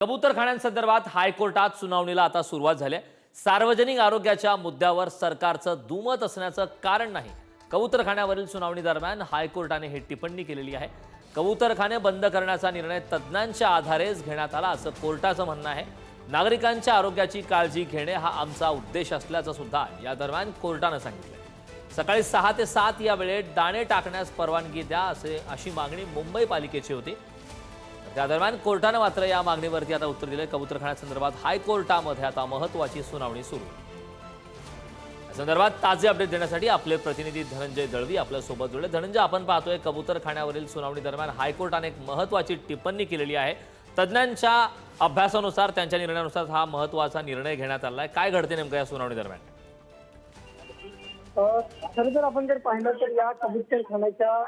कबूतरखाण्यांसंदर्भात हायकोर्टात सुनावणीला आता सुरुवात झाली आहे. सार्वजनिक आरोग्याच्या मुद्द्यावर सरकारचं दुमत असण्याचं कारण नाही. कबूतरखाण्यावरील सुनावणी दरम्यान हायकोर्टाने ही टिप्पणी केलेली आहे. कबूतरखाने बंद करण्याचा निर्णय तज्ज्ञांच्या आधारेच घेण्यात आला असं कोर्टाचं म्हणणं आहे. नागरिकांच्या आरोग्याची काळजी घेणे हा आमचा उद्देश असल्याचं सुद्धा या दरम्यान कोर्टानं सांगितलं सकाळी सहा ते सात या वेळेत दाणे टाकण्यास परवानगी द्या असे अशी मागणी मुंबई पालिकेची होती. त्या दरम्यान कोर्टानं मात्र या मागणीवरती आता उत्तर दिलंय. कबूतरखान्यासंदर्भात हायकोर्टामध्ये आता महत्वाची सुनावणी सुरू. या संदर्भात ताजे अपडेट देण्यासाठी आपले प्रतिनिधी धनंजय दळवी आपल्यासोबत जोडले. धनंजय आपण पाहतोय कबूतरखान्यावरील सुनावणी दरम्यान हायकोर्टाने एक महत्वाची टिप्पणी केलेली आहे. तज्ज्ञांच्या अभ्यासानुसार त्यांच्या निर्णयानुसार हा महत्त्वाचा निर्णय घेण्यात आला आहे काय घडते नेमकं या सुनावणी दरम्यान? खरं जर आपण जर पाहिलं तर या कबूतरखान्याच्या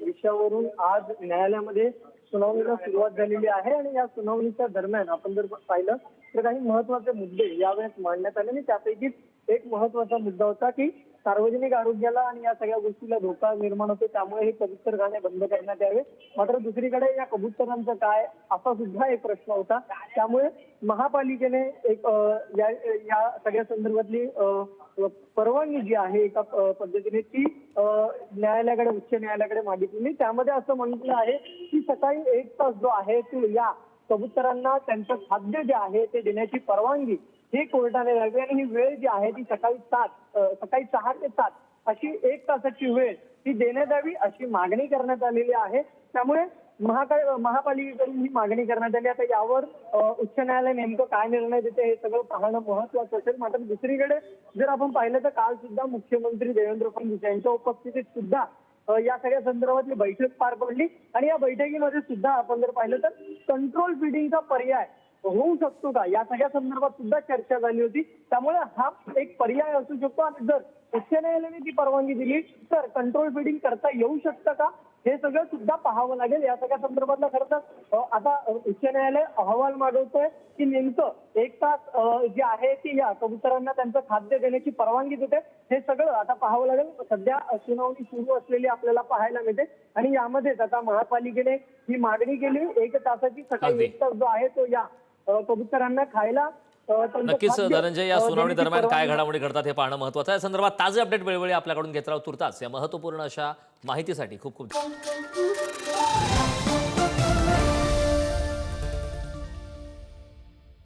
विषयावरून आज न्यायालयामध्ये सुनावणीला सुरुवात झालेली आहे आणि या सुनावणीच्या दरम्यान आपण जर पाहिलं तर काही महत्त्वाचे मुद्दे यावेळेस मांडण्यात आले आणि त्यापैकीच एक महत्त्वाचा मुद्दा होता की सार्वजनिक आरोग्याला आणि या सगळ्या गोष्टीला धोका निर्माण होतो त्यामुळे हे कबूतरखाने बंद करण्यात यावे. मात्र दुसरीकडे या कबुतरांचं काय असा सुद्धा एक प्रश्न होता. त्यामुळे महापालिकेने एक या या सगळ्या संदर्भातली परवानगी जी आहे एका पद्धतीने ती न्यायालयाकडे उच्च न्यायालयाकडे मागितलेली त्यामध्ये असं म्हटलं आहे की सकाळी एक तास जो आहे तो या कबुतरांना त्यांचं खाद्य जे आहे ते देण्याची परवानगी हे कोर्टाने द्यावी आणि ही वेळ जी आहे ती सकाळी सात सकाळी सहा ते सात अशी एक तासाची वेळ ती देण्यात यावी अशी मागणी करण्यात आलेली आहे. त्यामुळे महाकाळ महापालिकेकडून ही मागणी करण्यात आली. आता यावर उच्च न्यायालय नेमकं काय निर्णय देते हे सगळं पाहणं महत्वाचं असेल. मात्र दुसरीकडे जर आपण पाहिलं तर काल सुद्धा मुख्यमंत्री देवेंद्र फडणवीस यांच्या उपस्थितीत सुद्धा या सगळ्या संदर्भातली बैठक पार पडली. आणि या बैठकीमध्ये सुद्धा आपण जर पाहिलं तर कंट्रोल फिडिंगचा पर्याय होऊ शकतो का? या सगळ्या संदर्भात सुद्धा चर्चा झाली होती. त्यामुळे हा एक पर्याय असू शकतो. आणि जर उच्च न्यायालयाने ती परवानगी दिली तर कंट्रोल फिडिंग करता येऊ शकतं का? हे सगळं सुद्धा पाहावं लागेल. या सगळ्या संदर्भातला खरं तर आता उच्च न्यायालय अहवाल मागवतोय की नेमकं एक तास जे आहे की या कबुतरांना त्यांचं खाद्य देण्याची परवानगी देते हे सगळं आता पाहावं लागेल. सध्या सुनावणी सुरू असलेली आपल्याला पाहायला मिळते. आणि यामध्येच आता महापालिकेने ही मागणी केली. एक तासाची सकाळी. एक तास जो आहे तो या कबुतरांना खायला नक्कीच धनंजय या सुनावणी दरम्यान काय घडामोडी घडतात हे पाहणं महत्वाचं आहे. संदर्भात ताजे अपडेट वेळोवेळी आपल्याकडून घेत राहू तुर्तास. या महत्त्वपूर्ण अशा माहितीसाठी खूप खूप